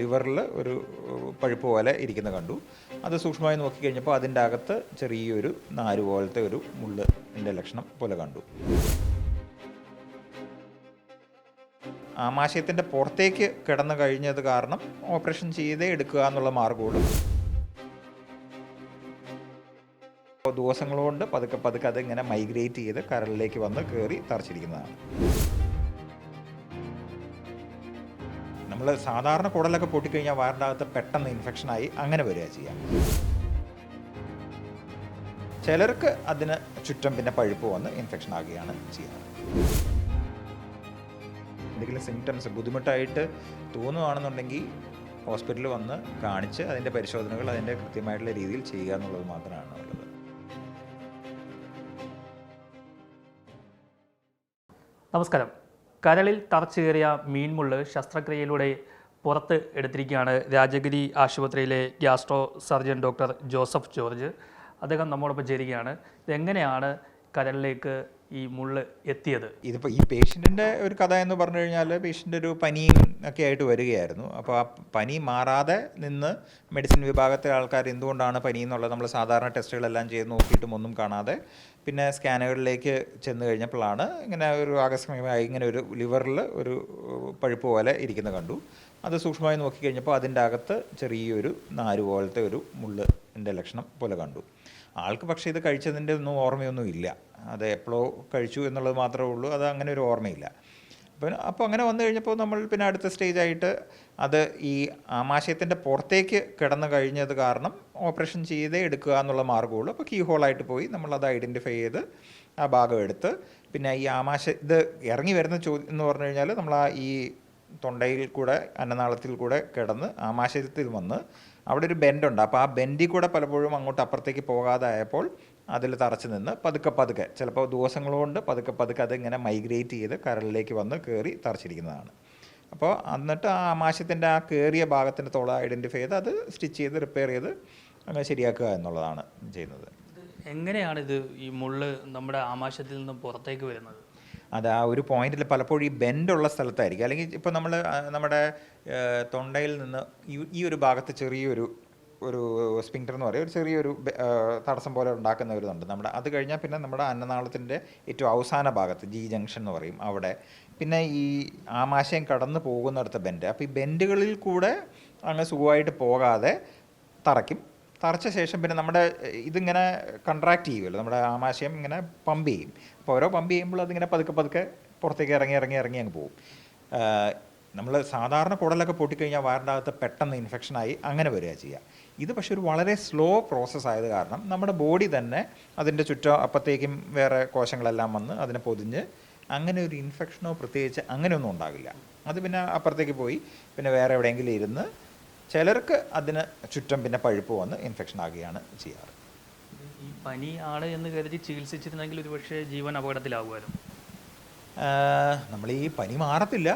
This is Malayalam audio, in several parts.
ലിവറിൽ ഒരു പഴുപ്പ് പോലെ ഇരിക്കുന്ന കണ്ടു. അത് സൂക്ഷ്മമായി നോക്കിക്കഴിഞ്ഞപ്പോൾ അതിന്റെ അകത്ത് ചെറിയൊരു നാര് പോലത്തെ ഒരു മുള്ളിന്റെ ലക്ഷണം പോലെ കണ്ടു. ആമാശയത്തിന്റെ പുറത്തേക്ക് കിടന്നു കഴിഞ്ഞത് കാരണം ഓപ്പറേഷൻ ചെയ്തേ എടുക്കുക എന്നുള്ള മാർഗമുള്ളൂ. ദിവസങ്ങളുകൊണ്ട് പതുക്കെ പതുക്കെ അതിങ്ങനെ മൈഗ്രേറ്റ് ചെയ്ത് കരളിലേക്ക് വന്ന് കയറി തറച്ചിരിക്കുന്നതാണ്. സാധാരണ കുടലൊക്കെ പൊട്ടിക്കഴിഞ്ഞാൽ വയറിനകത്ത് പെട്ടെന്ന് ഇൻഫെക്ഷനായി അങ്ങനെ വരിക ചെയ്യാം. ചിലർക്ക് അതിന് ചുറ്റും പിന്നെ പഴുപ്പ് വന്ന് ഇൻഫെക്ഷൻ ആകുകയാണ് ചെയ്യാറ് എന്തെങ്കിലും സിംറ്റംസ് ബുദ്ധിമുട്ടായിട്ട് തോന്നുകയാണെന്നുണ്ടെങ്കിൽ ഹോസ്പിറ്റലിൽ വന്ന് കാണിച്ച് അതിന്റെ പരിശോധനകൾ അതിന്റെ കൃത്യമായിട്ടുള്ള രീതിയിൽ ചെയ്യുക എന്നുള്ളത് മാത്രമാണ് ഉള്ളത്. നമസ്കാരം. കരളിൽ തറച്ചു കയറിയ മീൻമുള്ള് ശസ്ത്രക്രിയയിലൂടെ പുറത്ത് എടുത്തിരിക്കുകയാണ് രാജഗിരി ആശുപത്രിയിലെ gastro surgeon doctor Joseph George. അദ്ദേഹം നമ്മോടൊപ്പം ചേരുകയാണ്. ഇതെങ്ങനെയാണ് കരളിലേക്ക് ഈ മുള്ള് എത്തിയത്. ഇതിപ്പോൾ ഈ പേഷ്യന്റിന്റെ ഒരു കഥ എന്ന് പറഞ്ഞു കഴിഞ്ഞാൽ പേഷ്യന്റ് ഒരു പനിയും ഒക്കെ ആയിട്ട് വരികയായിരുന്നു. അപ്പോൾ ആ പനി മാറാതെ നിന്ന് മെഡിസിൻ വിഭാഗത്തിലെ ആൾക്കാർ എന്തുകൊണ്ടാണ് പനി എന്നുള്ളത് നമ്മൾ സാധാരണ ടെസ്റ്റുകളെല്ലാം ചെയ്ത് നോക്കിയിട്ടും ഒന്നും കാണാതെ പിന്നെ സ്കാനുകളിലേക്ക് ചെന്ന് കഴിഞ്ഞപ്പോഴാണ് ഇങ്ങനെ ഒരു ആകസ്മികമായി ഇങ്ങനെ ഒരു ലിവറിൽ ഒരു പഴുപ്പ് പോലെ ഇരിക്കുന്ന കണ്ടു. അത് സൂക്ഷ്മമായി നോക്കിക്കഴിഞ്ഞപ്പോൾ അതിന്റെ അകത്ത് ചെറിയൊരു നാര് പോലത്തെ ഒരു മുള്ളിന്റെ ലക്ഷണം പോലെ കണ്ടു. ആൾക്ക് പക്ഷേ ഇത് കഴിച്ചതിന്റെ ഒന്നും ഓർമ്മയൊന്നും ഇല്ല അത് എപ്പോഴോ കഴിച്ചു എന്നുള്ളത് മാത്രമേ ഉള്ളൂ. അത് അങ്ങനെ ഒരു ഓർമ്മയില്ല. അപ്പം അപ്പോൾ അങ്ങനെ വന്നു കഴിഞ്ഞപ്പോൾ നമ്മൾ പിന്നെ അടുത്ത സ്റ്റേജായിട്ട് അത് ഈ ആമാശയത്തിന്റെ പുറത്തേക്ക് കിടന്നു കഴിഞ്ഞത് കാരണം ഓപ്പറേഷൻ ചെയ്തേ എടുക്കുക എന്നുള്ള മാർഗമുള്ളൂ അപ്പോൾ കീ ഹോളായിട്ട് പോയി. നമ്മളത് ഐഡന്റിഫൈ ചെയ്ത് ആ ഭാഗം എടുത്ത് പിന്നെ ഈ ആമാശ ഇത് ഇറങ്ങി വരുന്ന ചോദ്യം എന്ന് പറഞ്ഞു കഴിഞ്ഞാൽ നമ്മൾ ആ ഈ തൊണ്ടയിൽ കൂടെ അന്നനാളത്തിൽ കൂടെ കിടന്ന് ആമാശയത്തിൽ വന്ന് അവിടെ ഒരു ബെൻഡുണ്ട് അപ്പോൾ ആ ബെൻഡിൽ കൂടെ പലപ്പോഴും അങ്ങോട്ട് അപ്പുറത്തേക്ക് പോകാതായപ്പോൾ അതിൽ തറച്ച് നിന്ന് പതുക്കെ പതുക്കെ ചിലപ്പോൾ ദിവസങ്ങളുകൊണ്ട് പതുക്കെ പതുക്കെ അതിങ്ങനെ മൈഗ്രേറ്റ് ചെയ്ത് കരളിലേക്ക് വന്ന് കയറി തറച്ചിരിക്കുന്നതാണ്. അപ്പോൾ എന്നിട്ട് ആ ആമാശയത്തിന്റെ ആ കയറിയ ഭാഗത്തിന്റെ തോളം ഐഡന്റിഫൈ ചെയ്ത് അത് സ്റ്റിച്ച് ചെയ്ത് റിപ്പയർ ചെയ്ത് അങ്ങനെ ശരിയാക്കുക എന്നുള്ളതാണ് ചെയ്യുന്നത്. എങ്ങനെയാണ് ഇത് ഈ മുള്ള് നമ്മുടെ ആമാശയത്തിൽ നിന്ന് പുറത്തേക്ക് വരുന്നത്? അത് ആ ഒരു പോയിന്റിൽ പലപ്പോഴും ഈ ബെൻഡുള്ള സ്ഥലത്തായിരിക്കും. അല്ലെങ്കിൽ ഇപ്പോൾ നമ്മൾ നമ്മുടെ തൊണ്ടയിൽ നിന്ന് ഈ- ഈ ഒരു ഭാഗത്ത് ചെറിയൊരു ഒരു സ്പിങ്ടർ എന്ന് പറയും. ഒരു ചെറിയൊരു തടസ്സം പോലെ ഉണ്ടാക്കുന്ന ഒരു ഇതുണ്ട്. നമ്മുടെ അത് കഴിഞ്ഞാൽ പിന്നെ നമ്മുടെ അന്നനാളത്തിന്റെ ഏറ്റവും അവസാന ഭാഗത്ത് ജി ജംഗ്ഷൻ എന്ന് പറയും അവിടെ. പിന്നെ ഈ ആമാശയം കടന്നു പോകുന്നിടത്ത് ബെൻഡ് അപ്പോൾ ഈ ബെൻഡുകളിൽ കൂടെ അങ്ങ് സുഖമായിട്ട് പോകാതെ തറയ്ക്കും. തറച്ച ശേഷം പിന്നെ നമ്മുടെ ഇതിങ്ങനെ കൺട്രാക്ട് ചെയ്യുമല്ലോ നമ്മുടെ ആമാശയം ഇങ്ങനെ പമ്പ് ചെയ്യും. അപ്പോൾ ഓരോ പമ്പ് ചെയ്യുമ്പോൾ അതിങ്ങനെ പതുക്കെ പതുക്കെ പുറത്തേക്ക് ഇറങ്ങി ഇറങ്ങി ഇറങ്ങി അങ്ങ് പോകും. നമ്മൾ സാധാരണ കുടലൊക്കെ പൊട്ടിക്കഴിഞ്ഞാൽ വയറിന്റെ അകത്ത് പെട്ടെന്ന് ഇൻഫെക്ഷനായി അങ്ങനെ വരിക ചെയ്യുക. ഇത് പക്ഷേ ഒരു വളരെ സ്ലോ പ്രോസസ്സ് ആയത് കാരണം നമ്മുടെ ബോഡി തന്നെ അതിന്റെ ചുറ്റോ അപ്പത്തേക്കും വേറെ കോശങ്ങളെല്ലാം വന്ന് അതിനെ പൊതിഞ്ഞ് അങ്ങനെ ഒരു ഇൻഫെക്ഷനോ പ്രത്യേകിച്ച് അങ്ങനെയൊന്നും ഉണ്ടാകില്ല. അത് പിന്നെ അപ്പുറത്തേക്ക് പോയി പിന്നെ വേറെ എവിടെയെങ്കിലും ഇരുന്ന് ചിലർക്ക് അതിന് ചുറ്റും പിന്നെ പഴുപ്പ് വന്ന് ഇൻഫെക്ഷൻ ആകുകയാണ് ചെയ്യാറ്. ഈ പനി ആണ് എന്ന് കരുതി ചികിത്സിച്ചിരുന്നെങ്കിൽ ഒരുപക്ഷെ ജീവൻ അപകടത്തിലാവുമായിരുന്നു. നമ്മൾ ഈ പനി മാറത്തില്ല.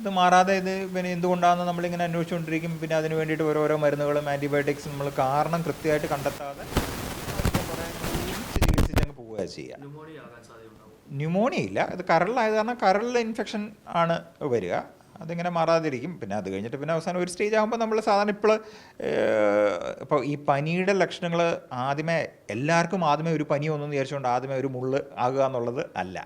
ഇത് മാറാതെ ഇത് പിന്നെ എന്തുകൊണ്ടാണെന്ന് നമ്മളിങ്ങനെ അന്വേഷിച്ചുകൊണ്ടിരിക്കും. പിന്നെ അതിന് വേണ്ടിയിട്ട് ഓരോരോ മരുന്നുകളും ആന്റിബയോട്ടിക്സ് നമ്മൾ കാരണം കൃത്യമായിട്ട് കണ്ടെത്താതെ ചികിത്സിച്ചങ്ങ് പോവുക ചെയ്യുക. ന്യൂമോണിയ ഇല്ല. ഇത് കരളിലായത് കാരണം കരളിലെ ഇൻഫെക്ഷൻ ആണ് വരിക. അതിങ്ങനെ മാറാതിരിക്കും. പിന്നെ അത് കഴിഞ്ഞിട്ട് പിന്നെ അവസാനം ഒരു സ്റ്റേജ് ആകുമ്പോൾ നമ്മൾ സാധാരണ ഇപ്പോൾ ഇപ്പോൾ ഈ പനിയുടെ ലക്ഷണങ്ങൾ ആദ്യമേ എല്ലാവർക്കും ആദ്യമേ ഒരു പനി ഒന്നും വിചാരിച്ചുകൊണ്ട് ആദ്യമേ ഒരു മുള്ള് ആകുക എന്നുള്ളത് അല്ല.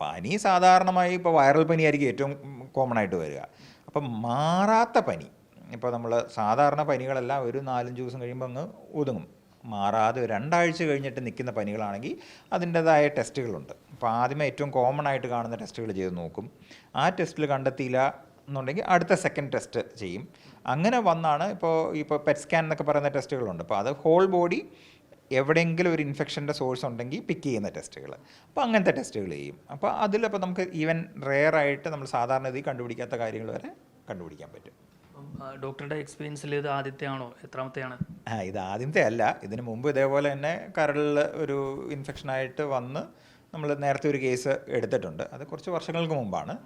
പനി സാധാരണമായി ഇപ്പോൾ വൈറൽ പനിയായിരിക്കും ഏറ്റവും കോമൺ ആയിട്ട് വരിക. അപ്പം മാറാത്ത പനി ഇപ്പോൾ നമ്മൾ സാധാരണ പനികളെല്ലാം ഒരു നാലഞ്ച് ദിവസം കഴിയുമ്പോൾ അങ്ങ് ഒതുങ്ങും. മാറാതെ രണ്ടാഴ്ച കഴിഞ്ഞിട്ട് നിൽക്കുന്ന പനികളാണെങ്കിൽ അതിന്റെതായ ടെസ്റ്റുകളുണ്ട്. അപ്പോൾ ആദ്യമേ ഏറ്റവും കോമൺ ആയിട്ട് കാണുന്ന ടെസ്റ്റുകൾ ചെയ്ത് നോക്കും. ആ ടെസ്റ്റിൽ കണ്ടെത്തിയില്ല എന്നുണ്ടെങ്കിൽ അടുത്ത സെക്കൻഡ് ടെസ്റ്റ് ചെയ്യും. അങ്ങനെ വന്നാണ് ഇപ്പോൾ ഇപ്പോൾ പെറ്റ് സ്കാൻ എന്നൊക്കെ പറയുന്ന ടെസ്റ്റുകളുണ്ട്. അപ്പോൾ അത് ഹോൾ ബോഡി എവിടെയെങ്കിലും ഒരു ഇൻഫെക്ഷന്റെ സോഴ്സ് ഉണ്ടെങ്കിൽ പിക്ക് ചെയ്യുന്ന ടെസ്റ്റുകൾ അപ്പോൾ അങ്ങനത്തെ ടെസ്റ്റുകൾ ചെയ്യും. അപ്പോൾ അതിലപ്പോൾ നമുക്ക് ഈവൻ റെയർ ആയിട്ട് നമ്മൾ സാധാരണ ഇതിൽ കണ്ടുപിടിക്കാത്ത കാര്യങ്ങൾ വരെ കണ്ടുപിടിക്കാൻ പറ്റും. ഡോക്ടറുടെ എക്സ്പീരിയൻസിൽ ഇത് ആദ്യത്തെ ആണോ എത്രാമത്തെയാണ്? ആ ഇത് ആദ്യത്തെ അല്ല. ഇതിന് മുമ്പ് ഇതേപോലെ തന്നെ കരളിൽ ഒരു ഇൻഫെക്ഷനായിട്ട് വന്ന് നമ്മൾ നേരത്തെ ഒരു കേസ് എടുത്തിട്ടുണ്ട്. അത് കുറച്ച് വർഷങ്ങൾക്ക് മുമ്പാണ്.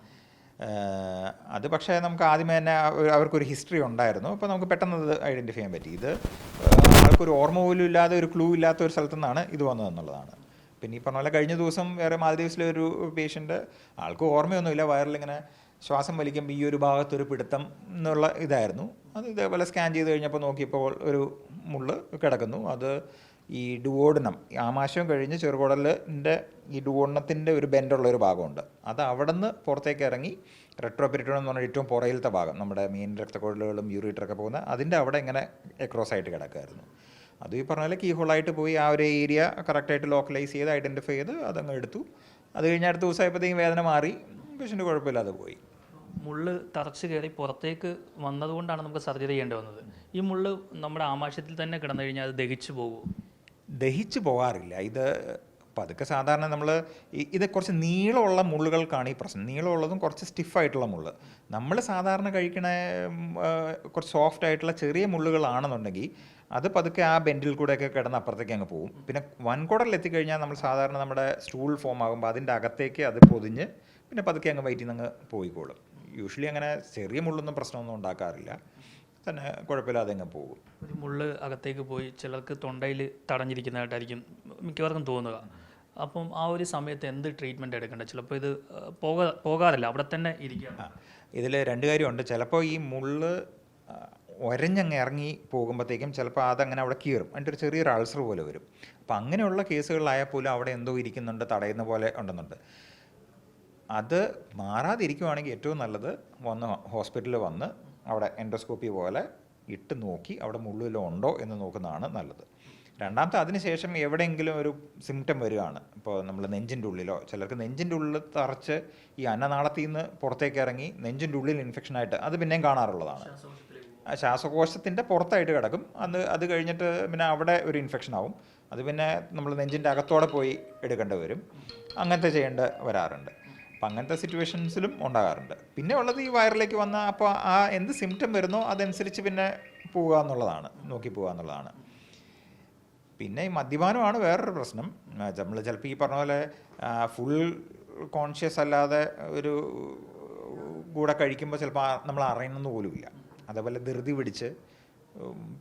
അത് പക്ഷേ നമുക്ക് ആദ്യമേ തന്നെ അവർക്കൊരു ഹിസ്റ്ററി ഉണ്ടായിരുന്നു. അപ്പോൾ നമുക്ക് പെട്ടെന്ന് അത് ഐഡന്റിഫൈ ചെയ്യാൻ പറ്റി. ഇത് ആൾക്കൊരു ഓർമ്മ പോലും ഇല്ലാതെ ഒരു ക്ലൂ ഇല്ലാത്ത ഒരു സ്ഥലത്തു നിന്നാണ് ഇത് വന്നതെന്നുള്ളതാണ് പിന്നെ ഈ പറഞ്ഞ പോലെ കഴിഞ്ഞ ദിവസം വേറെ മാലദ്വീപ്സിലെ ഒരു പേഷ്യന്റ് ആൾക്ക് ഓർമ്മയൊന്നുമില്ല. വയറിലിങ്ങനെ ശ്വാസം വലിക്കുമ്പോൾ ഈ ഒരു ഭാഗത്തൊരു പിടുത്തം എന്നുള്ള ഇതായിരുന്നു. അത് ഇതേപോലെ സ്കാൻ ചെയ്ത് കഴിഞ്ഞപ്പോൾ നോക്കിയപ്പോൾ ഒരു മുള്ള് കിടക്കുന്നു. അത് ഈ ഡുവോഡിനം ആമാശയം കഴിഞ്ഞ് ചെറുകുടലിന്റെ ഈ ഡുവോഡിനത്തിന്റെ ഒരു ബെൻഡുള്ള ഒരു ഭാഗമുണ്ട്. അത് അവിടെ നിന്ന് പുറത്തേക്ക് ഇറങ്ങി റെട്രോപെരിറ്റോൺ എന്ന് പറഞ്ഞാൽ ഏറ്റവും പുറയിലത്തെ ഭാഗം നമ്മുടെ മീൻ രക്തക്കുഴലുകളും യൂറിറ്ററൊക്കെ പോകുന്ന അതിന്റെ അവിടെ ഇങ്ങനെ എക്രോസ് ആയിട്ട് കിടക്കുമായിരുന്നു അത് ഈ പറഞ്ഞ പോലെ കീ ഹോളായിട്ട് പോയി ആ ഒരു ഏരിയ കറക്റ്റായിട്ട് ലോക്കലൈസ് ചെയ്ത് ഐഡന്റിഫൈ ചെയ്ത് അതങ്ങ് എടുത്തു. അത് കഴിഞ്ഞ അടുത്ത ദിവസമായപ്പോഴത്തേക്കും വേദന മാറി പേഷ്യന്റ് കുഴപ്പമില്ലാതെ പോയി. മുള്ള് തറച്ച് കയറി പുറത്തേക്ക് വന്നതുകൊണ്ടാണ് നമുക്ക് സർജറി ചെയ്യേണ്ടി വന്നത്. ഈ മുള്ള് നമ്മുടെ ആമാശയത്തിൽ തന്നെ കിടന്നു കഴിഞ്ഞാൽ അത് ദഹിച്ചു പോകുമോ ദഹിച്ചു പോകാറില്ല. ഇത് പതുക്കെ സാധാരണ നമ്മൾ ഇത് കുറച്ച് നീളമുള്ള മുള്ളുകൾക്കാണ് ഈ പ്രശ്നം. നീളമുള്ളതും കുറച്ച് സ്റ്റിഫായിട്ടുള്ള മുള്ള്. നമ്മൾ സാധാരണ കഴിക്കണ കുറച്ച് സോഫ്റ്റ് ആയിട്ടുള്ള ചെറിയ മുള്ളുകളാണെന്നുണ്ടെങ്കിൽ അത് പതുക്കെ ആ ബെൻഡിൽ കൂടെയൊക്കെ കിടന്ന് അപ്പുറത്തേക്ക് അങ്ങ് പോകും. പിന്നെ വൻകുടലിൽ എത്തിക്കഴിഞ്ഞാൽ നമ്മൾ സാധാരണ നമ്മുടെ സ്റ്റൂൾ ഫോം ആകുമ്പോൾ അതിന്റെ അകത്തേക്ക് അത് പൊതിഞ്ഞ് പിന്നെ പതുക്കെ അങ്ങ് വയറ്റിൽ നിന്ന് അങ്ങ് പോയിക്കോളും. യൂഷ്വലി അങ്ങനെ ചെറിയ മുള്ളൊന്നും പ്രശ്നമൊന്നും ഉണ്ടാക്കാറില്ല. തന്നെ കുഴപ്പമില്ലാതെ അങ്ങ് പോകും. ഒരു മുള്ള് അകത്തേക്ക് പോയി ചിലർക്ക് തൊണ്ടയിൽ തടഞ്ഞിരിക്കുന്നതായിട്ടായിരിക്കും മിക്കവർക്കും തോന്നുക. അപ്പം ആ ഒരു സമയത്ത് എന്ത് ട്രീറ്റ്മെന്റ് എടുക്കേണ്ടത്? ചിലപ്പോൾ ഇത് പോകാ പോകാറില്ല. അവിടെ തന്നെ ഇരിക്കുക ഇതിൽ രണ്ട് കാര്യമുണ്ട്. ചിലപ്പോൾ ഈ മുള്ള് ഒരഞ്ഞങ്ങ് ഇറങ്ങി പോകുമ്പോഴത്തേക്കും ചിലപ്പോൾ അതങ്ങനെ അവിടെ കീറും. അതിന്റെ ഒരു ചെറിയൊരു അൾസർ പോലെ വരും. അപ്പോൾ അങ്ങനെയുള്ള കേസുകളിലായാൽ പോലും അവിടെ എന്തോ ഇരിക്കുന്നുണ്ട് തടയുന്ന പോലെ ഉണ്ടെന്നുണ്ട്. അത് മാറാതിരിക്കുവാണെങ്കിൽ ഏറ്റവും നല്ലത് വന്ന് ഹോസ്പിറ്റലിൽ വന്ന് അവിടെ എൻഡോസ്കോപ്പി പോലെ ഇട്ട് നോക്കി അവിടെ മുള്ളിലോ ഉണ്ടോ എന്ന് നോക്കുന്നതാണ് നല്ലത്. രണ്ടാമത്തെ അതിനുശേഷം എവിടെയെങ്കിലും ഒരു സിംറ്റം വരികയാണ്. ഇപ്പോൾ നമ്മൾ നെഞ്ചിന്റെ ഉള്ളിലോ ചിലർക്ക് നെഞ്ചിന്റെ ഉള്ളിൽ തറച്ച് ഈ അന്നനാളത്തിൽ നിന്ന് പുറത്തേക്ക് ഇറങ്ങി നെഞ്ചിന്റെ ഉള്ളിൽ ഇൻഫെക്ഷനായിട്ട് അത് പിന്നെയും കാണാറുള്ളതാണ്. ശ്വാസകോശത്തിന്റെ പുറത്തായിട്ട് കിടക്കും. അത് അത് കഴിഞ്ഞിട്ട് പിന്നെ അവിടെ ഒരു ഇൻഫെക്ഷൻ ആവും. അത് പിന്നെ നമ്മൾ നെഞ്ചിന്റെ അകത്തോടെ പോയി എടുക്കേണ്ടി വരും. അങ്ങനത്തെ ചെയ്യേണ്ട വരാറുണ്ട്. അപ്പം അങ്ങനത്തെ സിറ്റുവേഷൻസിലും ഉണ്ടാകാറുണ്ട്. പിന്നെ ഉള്ളത് ഈ വയറിലേക്ക് വന്ന അപ്പോൾ ആ എന്ത് സിംറ്റം വരുന്നോ അതനുസരിച്ച് പിന്നെ പോവുക എന്നുള്ളതാണ് നോക്കി പോവുക എന്നുള്ളതാണ്. പിന്നെ ഈ മദ്യപാനമാണ് വേറൊരു പ്രശ്നം. നമ്മൾ ചിലപ്പോൾ ഈ പറഞ്ഞ പോലെ ഫുൾ കോൺഷ്യസ് അല്ലാതെ ഒരു കൂടെ കഴിക്കുമ്പോൾ ചിലപ്പോൾ നമ്മൾ അറിയുന്നത് പോലുമില്ല അതേപോലെ ധൃതി പിടിച്ച്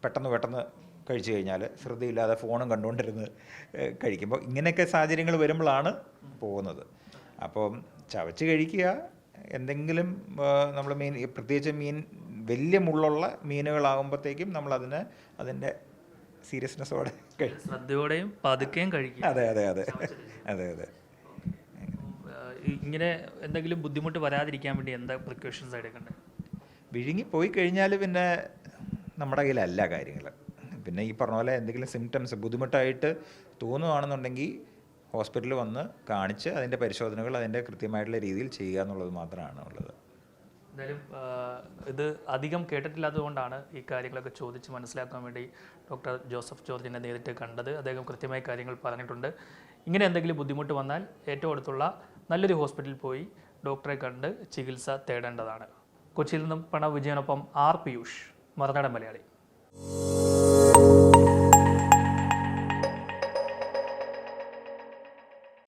പെട്ടെന്ന് പെട്ടെന്ന് കഴിച്ചു കഴിഞ്ഞാൽ ശ്രദ്ധയില്ലാതെ ഫോണും കണ്ടുകൊണ്ടിരുന്ന് കഴിക്കുമ്പോൾ ഇങ്ങനെയൊക്കെ സാഹചര്യങ്ങൾ വരുമ്പോഴാണ് പോകുന്നത്. അപ്പം ചവച്ച് കഴിക്കുക. എന്തെങ്കിലും നമ്മൾ മീൻ പ്രത്യേകിച്ച് മീൻ വലിയ മുള്ളുള്ള മീനുകളാകുമ്പോഴത്തേക്കും നമ്മളതിനെ അതിന്റെ സീരിയസ്നെസ്സോടെ ശ്രദ്ധയോടെയും പതുക്കെയും കഴിക്കുക അതെ അതെ അതെ. അതെ അതെ. ഇങ്ങനെ എന്തെങ്കിലും ബുദ്ധിമുട്ട് വരാതിരിക്കാൻ വേണ്ടി എന്താ പ്രിക്കോഷൻസ് എടുക്കേണ്ടത് വിഴുങ്ങി പോയി കഴിഞ്ഞാൽ പിന്നെ നമ്മുടെ കയ്യിലല്ല കാര്യങ്ങൾ പിന്നെ ഈ പറഞ്ഞ പോലെ എന്തെങ്കിലും സിംറ്റംസ് ബുദ്ധിമുട്ടായിട്ട് തോന്നുകയാണെന്നുണ്ടെങ്കിൽ ഹോസ്പിറ്റലിൽ വന്ന് കാണിച്ച് അതിന്റെ പരിശോധനകൾ അതിന്റെ കൃത്യമായിട്ടുള്ള രീതിയിൽ ചെയ്യുക എന്നുള്ളത് മാത്രമാണ് ഉള്ളത്. എന്തായാലും ഇത് അധികം കേട്ടിട്ടില്ലാത്തതുകൊണ്ടാണ് ഈ കാര്യങ്ങളൊക്കെ ചോദിച്ച് മനസ്സിലാക്കാൻ വേണ്ടി ഡോക്ടർ ജോസഫ് ജോർജിനെ നേരിട്ട് കണ്ടത്. അദ്ദേഹം കൃത്യമായ കാര്യങ്ങൾ പറഞ്ഞിട്ടുണ്ട്. ഇങ്ങനെ എന്തെങ്കിലും ബുദ്ധിമുട്ട് വന്നാൽ ഏറ്റവും അടുത്തുള്ള നല്ലൊരു ഹോസ്പിറ്റലിൽ പോയി ഡോക്ടറെ കണ്ട് ചികിത്സ തേടേണ്ടതാണ്. കൊച്ചിയിൽ നിന്നും പ്രണവ് വിജയനൊപ്പം ആർ പിയൂഷ്. മറുനാടൻ മലയാളി.